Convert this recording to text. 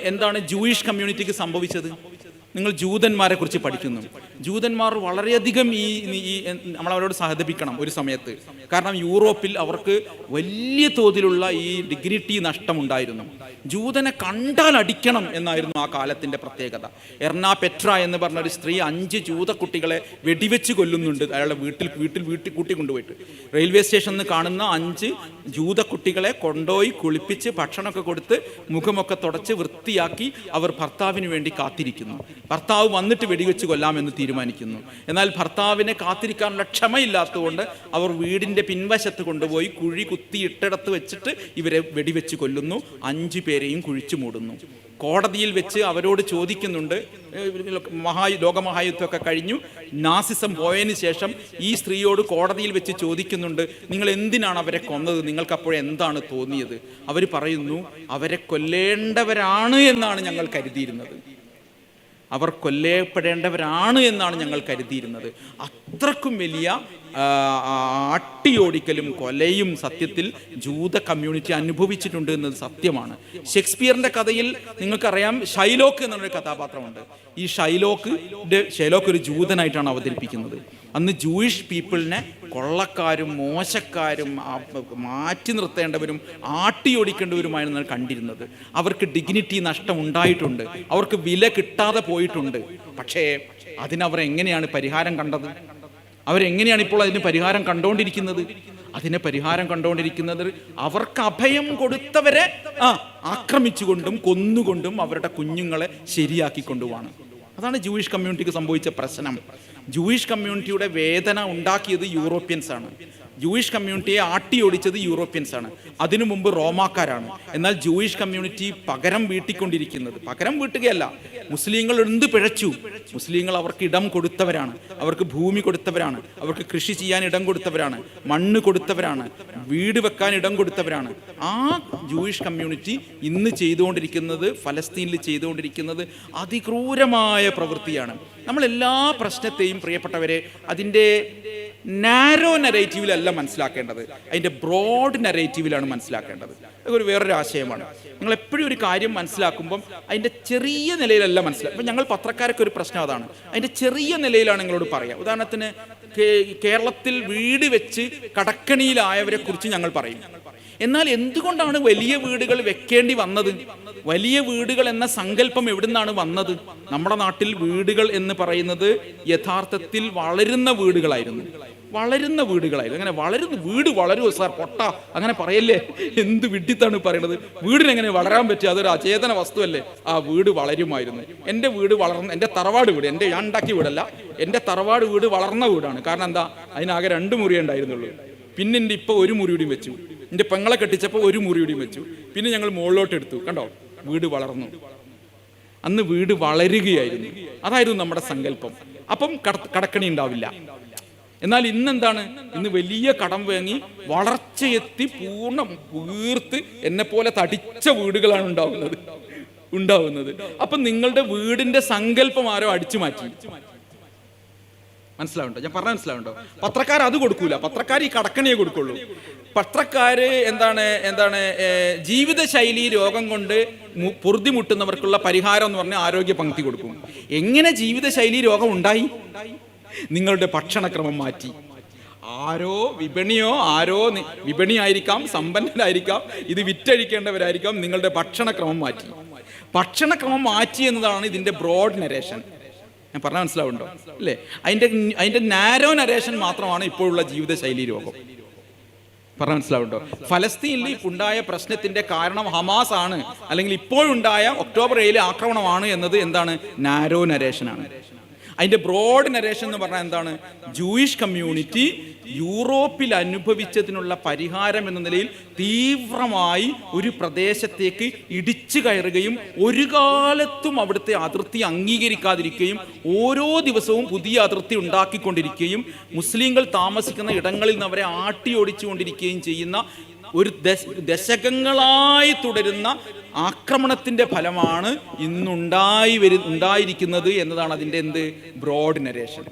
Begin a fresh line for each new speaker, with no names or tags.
എന്താണ് ജൂയിഷ് കമ്മ്യൂണിറ്റിക്ക് സംഭവിച്ചത്? നിങ്ങൾ ജൂതന്മാരെ കുറിച്ച് പഠിക്കുന്നു. ജൂതന്മാർ വളരെയധികം ഈ ഈ നമ്മൾ അവരോട് സഹതപിക്കണം ഒരു സമയത്ത്. കാരണം യൂറോപ്പിൽ അവർക്ക് വലിയ തോതിലുള്ള ഈ ഡിഗ്നിറ്റി നഷ്ടമുണ്ടായിരുന്നു. ജൂതനെ കണ്ടാൽ അടിക്കണം എന്നായിരുന്നു ആ കാലത്തിന്റെ പ്രത്യേകത. എർണാ പെട്ര എന്ന് പറഞ്ഞ ഒരു സ്ത്രീ അഞ്ച് ജൂത കുട്ടികളെ വെടിവെച്ച് കൊല്ലുന്നുണ്ട്. അയാളുടെ വീട്ടിൽ വീട്ടിൽ വീട്ടിൽ കൂട്ടി കൊണ്ടുപോയിട്ട് റെയിൽവേ സ്റ്റേഷനിൽ നിന്ന് കാണുന്ന അഞ്ച് ജൂത കുട്ടികളെ കൊണ്ടുപോയി കുളിപ്പിച്ച് ഭക്ഷണമൊക്കെ കൊടുത്ത് മുഖമൊക്കെ തുടച്ച് വൃത്തിയാക്കി അവർ ഭർത്താവിന് വേണ്ടി കാത്തിരിക്കുന്നു. ഭർത്താവ് വന്നിട്ട് വെടിവെച്ച് കൊല്ലാമെന്ന് തീരുമാനിക്കുന്നു. എന്നാൽ ഭർത്താവിനെ കാത്തിരിക്കാനുള്ള ക്ഷമയില്ലാത്തതുകൊണ്ട് അവർ വീടിന്റെ പിൻവശത്ത് കൊണ്ടുപോയി കുഴി കുത്തി ഇട്ടിടത്ത് വെച്ചിട്ട് ഇവരെ വെടിവെച്ച് കൊല്ലുന്നു. അഞ്ചു പേരെയും കുഴിച്ചു മൂടുന്നു. കോടതിയിൽ വെച്ച് അവരോട് ചോദിക്കുന്നുണ്ട് മഹായു മഹാ ലോകമഹായുദ്ധമൊക്കെ കഴിഞ്ഞു. നാസിസം പോയതിന് ശേഷം ഈ സ്ത്രീയോട് കോടതിയിൽ വെച്ച് ചോദിക്കുന്നുണ്ട് നിങ്ങൾ എന്തിനാണ് അവരെ കൊന്നത്? നിങ്ങൾക്ക് അപ്പോൾ എന്താണ് തോന്നിയത്? അവർ പറയുന്നു അവരെ കൊല്ലേണ്ടവരാണ് എന്നാണ് ഞങ്ങൾ കരുതിയിരുന്നത്. അവർ കൊല്ലപ്പെടേണ്ടവരാണ് എന്നാണ് ഞങ്ങൾ കരുതിയിരുന്നത്. അത്രക്കും വലിയ അട്ടിയോടിക്കലും കൊലയും സത്യത്തിൽ ജൂത കമ്മ്യൂണിറ്റി അനുഭവിച്ചിട്ടുണ്ട് എന്നത് സത്യമാണ്. ഷേക്സ്പിയറിന്റെ കഥയിൽ നിങ്ങൾക്കറിയാം ഷൈലോക്ക് എന്നൊരു കഥാപാത്രമുണ്ട്. ഈ ഷൈലോക്ക് ഷൈലോക്ക് ഒരു ജൂതനായിട്ടാണ് അവതരിപ്പിക്കുന്നത്. അന്ന് ജൂയിഷ് പീപ്പിളിനെ കൊള്ളക്കാരും മോശക്കാരും മാറ്റി നിർത്തേണ്ടവരും ആട്ടിയോടിക്കേണ്ടവരുമായിരുന്നു കണ്ടിരുന്നത്. അവർക്ക് ഡിഗ്നിറ്റി നഷ്ടം ഉണ്ടായിട്ടുണ്ട് അവർക്ക് വില കിട്ടാതെ പോയിട്ടുണ്ട്. പക്ഷേ അതിനവർ എങ്ങനെയാണ് പരിഹാരം കണ്ടത്? അവരെങ്ങനെയാണ് ഇപ്പോൾ അതിന് പരിഹാരം കണ്ടുകൊണ്ടിരിക്കുന്നത് അതിന് പരിഹാരം കണ്ടുകൊണ്ടിരിക്കുന്നത് അവർക്ക് അഭയം കൊടുത്തവരെ ആ ആക്രമിച്ചുകൊണ്ടും കൊന്നുകൊണ്ടും അവരുടെ കുഞ്ഞുങ്ങളെ ശരിയാക്കിക്കൊണ്ടുമാണ്. അതാണ് ജൂയിഷ് കമ്മ്യൂണിറ്റിക്ക് സംഭവിച്ച പ്രശ്നം. ജൂയിഷ് കമ്മ്യൂണിറ്റിയുടെ വേദന ഉണ്ടാക്കിയത് യൂറോപ്യൻസ് ആണ് ജൂയിഷ് കമ്മ്യൂണിറ്റിയെ ആട്ടിയൊടിച്ചത് യൂറോപ്യൻസ് ആണ്. അതിനു മുമ്പ് റോമാക്കാരാണ്. എന്നാൽ ജൂയിഷ് കമ്മ്യൂണിറ്റി പകരം വീട്ടിക്കൊണ്ടിരിക്കുന്നത്. പകരം വീട്ടുകയല്ല. മുസ്ലിങ്ങൾ എന്ത് പിഴച്ചു? മുസ്ലിങ്ങൾ അവർക്ക് ഇടം കൊടുത്തവരാണ്. അവർക്ക് ഭൂമി കൊടുത്തവരാണ്. അവർക്ക് കൃഷി ചെയ്യാൻ ഇടം കൊടുത്തവരാണ്. മണ്ണ് കൊടുത്തവരാണ്. വീട് വെക്കാൻ ഇടം കൊടുത്തവരാണ്. ആ ജൂയിഷ് കമ്മ്യൂണിറ്റി ഇന്ന് ചെയ്തുകൊണ്ടിരിക്കുന്നത് ഫലസ്തീനിൽ ചെയ്തുകൊണ്ടിരിക്കുന്നത് അതിക്രൂരമായ പ്രവൃത്തിയാണ്. നമ്മൾ എല്ലാ പ്രശ്നത്തെയും പ്രിയപ്പെട്ടവരെ അതിന്റെ നാരോ നരേറ്റീവിലല്ല മനസ്സിലാക്കേണ്ടത്. അതിന്റെ ബ്രോഡ് നരേറ്റീവിലാണ് മനസ്സിലാക്കേണ്ടത്. അതൊരു വേറൊരു ആശയമാണ്. നിങ്ങൾ എപ്പോഴും ഒരു കാര്യം മനസ്സിലാക്കുമ്പം അതിന്റെ ചെറിയ നിലയിലല്ല മനസ്സിലാക്കും ഞങ്ങൾ പത്രക്കാരൊക്കെ ഒരു പ്രശ്നം അതാണ്. അതിന്റെ ചെറിയ നിലയിലാണ് നിങ്ങളോട് പറയാം. ഉദാഹരണത്തിന് കേരളത്തിൽ വീട് വെച്ച് കടക്കണിയിലായവരെ കുറിച്ച് ഞങ്ങൾ പറയും. എന്നാൽ എന്തുകൊണ്ടാണ് വലിയ വീടുകൾ വെക്കേണ്ടി വന്നത്? വലിയ വീടുകൾ എന്ന സങ്കല്പം എവിടുന്നാണ് വന്നത്? നമ്മുടെ നാട്ടിൽ വീടുകൾ എന്ന് പറയുന്നത് യഥാർത്ഥത്തിൽ വളരുന്ന വീടുകളായിരുന്നു. വളരുന്ന വീടുകളായിരുന്നു. അങ്ങനെ വളരുന്ന വീട് വളരുമോ സാർ? പൊട്ട. അങ്ങനെ പറയല്ലേ? എന്ത് വിഡിത്താണ് പറയുന്നത് വീടിനെങ്ങനെ വളരാൻ പറ്റുക അതൊരു അചേതന വസ്തുവല്ലേ? ആ വീട് വളരുമായിരുന്നു. എന്റെ വീട് വളർന്ന എന്റെ തറവാട് വീട് എന്റെ ഞാൻ ഉണ്ടാക്കിയ വീടല്ല. എന്റെ തറവാട് വീട് വളർന്ന വീടാണ്. കാരണം എന്താ? അതിനാകെ രണ്ട് മുറി ഉണ്ടായിരുന്നുള്ളൂ. പിന്നെ എന്റെ ഒരു മുറിയുടെയും വെച്ചു. എന്റെ പെങ്ങളെ കെട്ടിച്ചപ്പോൾ ഒരു മുറിയുടെയും വെച്ചു. പിന്നെ ഞങ്ങൾ മുകളിലോട്ട് എടുത്തു. കണ്ടോ? വീട് വളർന്നു. അന്ന് വീട് വളരുകയായിരുന്നു. അതായിരുന്നു നമ്മുടെ സങ്കല്പം. അപ്പം കടക്കണി ഉണ്ടാവില്ല. എന്നാൽ ഇന്നെന്താണ്? ഇന്ന് വലിയ കടം വാങ്ങി വളർച്ചയെത്തി പൂർണ വീർത്ത് എന്നെ പോലെ തടിച്ച വീടുകളാണ് ഉണ്ടാവുന്നത്. ഉണ്ടാവുന്നത്. അപ്പം നിങ്ങളുടെ വീടിന്റെ സങ്കല്പം ആരോ അടിച്ചു മാറ്റി. മനസ്സിലാവുണ്ടോ? ഞാൻ പറഞ്ഞ മനസ്സിലാവുണ്ടോ? പത്രക്കാർ അത് കൊടുക്കൂല. പത്രക്കാർ ഈ കടക്കണിയെ കൊടുക്കുള്ളൂ. പത്രക്കാര് എന്താണ് എന്താണ് ജീവിതശൈലി രോഗം കൊണ്ട് പൊറുതിമുട്ടുന്നവർക്കുള്ള പരിഹാരം എന്ന് പറഞ്ഞാൽ ആരോഗ്യ പങ്ക്തി കൊടുക്കും. എങ്ങനെ ജീവിതശൈലി രോഗം ഉണ്ടായി? നിങ്ങളുടെ ഭക്ഷണക്രമം മാറ്റി. ആരോ വിപണിയോ ആരോ വിപണിയായിരിക്കാം സമ്പന്നരായിരിക്കാം ഇത് വിറ്റഴിക്കേണ്ടവരായിരിക്കാം നിങ്ങളുടെ ഭക്ഷണക്രമം മാറ്റി. ഭക്ഷണക്രമം മാറ്റി എന്നതാണ് ഇതിന്റെ ബ്രോഡ് നരേഷൻ ഞാൻ പറഞ്ഞാൽ മനസ്സിലാവുണ്ടോ? അല്ലേ അതിന്റെ അതിന്റെ നാരോ നരേഷൻ മാത്രമാണ് ഇപ്പോഴുള്ള ജീവിതശൈലി രോഗം. പറഞ്ഞാൽ മനസ്സിലാവുണ്ടോ? ഫലസ്തീനിൽ ഉണ്ടായ പ്രശ്നത്തിന്റെ കാരണം ഹമാസ് ആണ്. അല്ലെങ്കിൽ ഇപ്പോഴുണ്ടായ ഒക്ടോബർ ഏഴിലെ ആക്രമണമാണ് എന്നത് എന്താണ്? നാരോ നരേഷനാണ് അതിന്റെ ബ്രോഡ് നരേഷൻ എന്ന് പറഞ്ഞാൽ എന്താണ്? ജൂയിഷ് കമ്മ്യൂണിറ്റി യൂറോപ്പിൽ അനുഭവിച്ചതിനുള്ള പരിഹാരം എന്ന നിലയിൽ തീവ്രമായി ഒരു പ്രദേശത്തേക്ക് ഇടിച്ചു കയറുകയും ഒരു കാലത്തും അവിടുത്തെ അതിർത്തി അംഗീകരിക്കാതിരിക്കുകയും ഓരോ ദിവസവും പുതിയ അതിർത്തി ഉണ്ടാക്കിക്കൊണ്ടിരിക്കുകയും മുസ്ലിങ്ങൾ താമസിക്കുന്ന ഇടങ്ങളിൽ നിന്ന് അവരെ ആട്ടിയോടിച്ചുകൊണ്ടിരിക്കുകയും ചെയ്യുന്ന ഒരു ദശകങ്ങളായി തുടരുന്ന ആക്രമണത്തിന്റെ ഫലമാണ് ഇന്നുണ്ടായി വരു ഉണ്ടായിരിക്കുന്നത് എന്നതാണ് അതിന്റെ എന്ത്? Broad narration